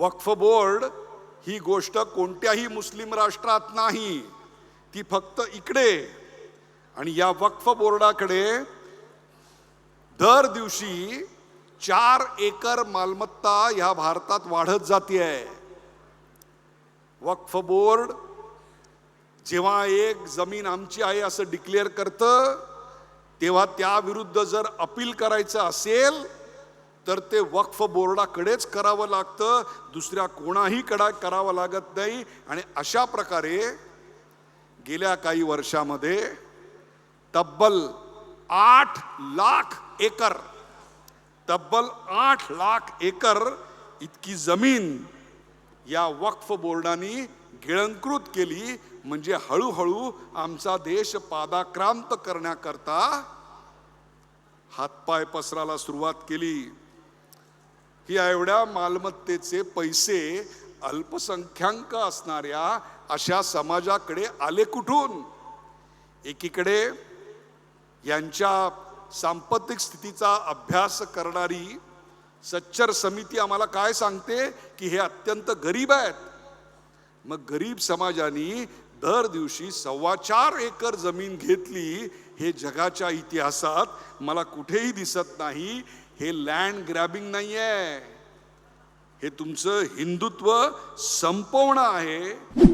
वक्फ board ही गोष्ट कोणत्याही मुस्लिम राष्ट्रात नाही. ती फक्त इकडे. आणि या वक्फ बोर्डाकडे दर दिवशी चार एकर मालमत्ता ह्या भारतात वाढत जाते वक्फ बोर्ड जेव्हा एक जमीन आमची आहे असं डिक्लेअर करतं तेव्हा त्याविरुद्ध जर अपील करायचं असेल तर ते वक्फ बोर्डाकडेच करावं लागतं दुसऱ्या कोणाही कडा करावं लागत नाही. आणि अशा प्रकारे गेल्या काही वर्षामध्ये तब्बल आठ लाख एकर तब्बल आठ लाख एकर इतकी जमीन या वक्फ बोर्डाने गिळंकृत केली. म्हणजे हळूहळू आमचा देश पादाक्रांत करण्याकरता हातपाय पसरायला सुरुवात केली. या एवढ्या मालमत्तेचे पैसे अल्पसंख्याक असणाऱ्या अशा समाजाकडे आले कुठून? एकीकडे यांच्या सांपत्तिक स्थितीचा अभ्यास करणारी सच्चर समिती आम्हाला काय सांगते? की हे अत्यंत गरीब आहेत. मग गरीब समाजाने दर दिवशी सव्वा चार एकर जमीन घेतली हे जगाच्या इतिहासात मला कुठेही दिसत नाही. हे लँड ग्रॅबिंग नाही आहे हे तुमचं हिंदुत्व संपवणं आहे.